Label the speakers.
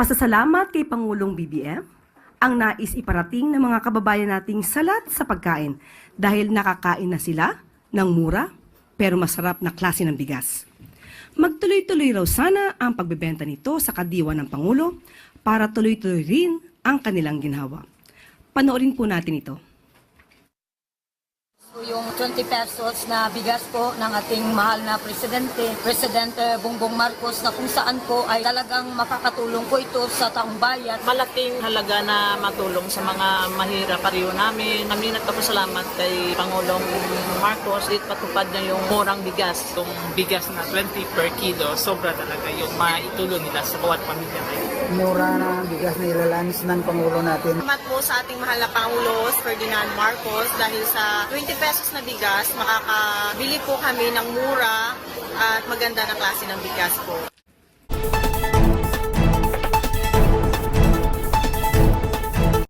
Speaker 1: Pasasalamat kay Pangulong BBM ang nais iparating ng mga kababayan nating salat sa pagkain dahil nakakain na sila ng mura pero masarap na klase ng bigas. Magtuloy-tuloy raw sana ang pagbebenta nito sa kadiwa ng Pangulo para tuloy-tuloy rin ang kanilang ginhawa. Panoorin po natin ito.
Speaker 2: So, yung 20 pesos na bigas po ng ating mahal na presidente, Presidente Bongbong Marcos, na kung saan po ay talagang makakatulong po ito sa taong bayan.
Speaker 3: malaking halaga na matulong sa mga mahirap pariyo namin. Namin nagpapasalamat kay Pangulong Marcos at patupad niya yung murang bigas.
Speaker 4: Itong bigas na 20 per kilo, sobra talaga yung maitulong nila sa bawat pamilya ngayon.
Speaker 5: mura na bigas na ilalans ng Pangulo natin.
Speaker 6: Salamat po sa ating mahal na Pangulo, Ferdinand Marcos, dahil sa 20 pesos na bigas, makakabili po kami ng mura at maganda na klase ng bigas po.